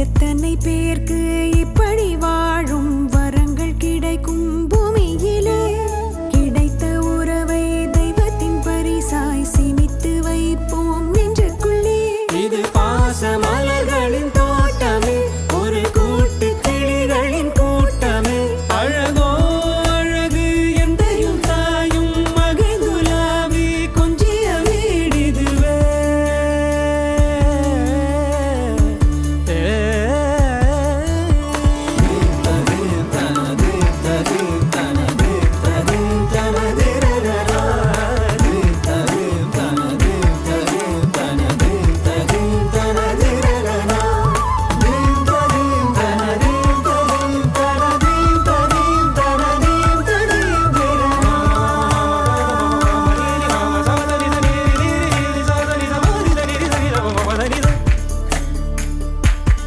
எத்தனை பேருக்கு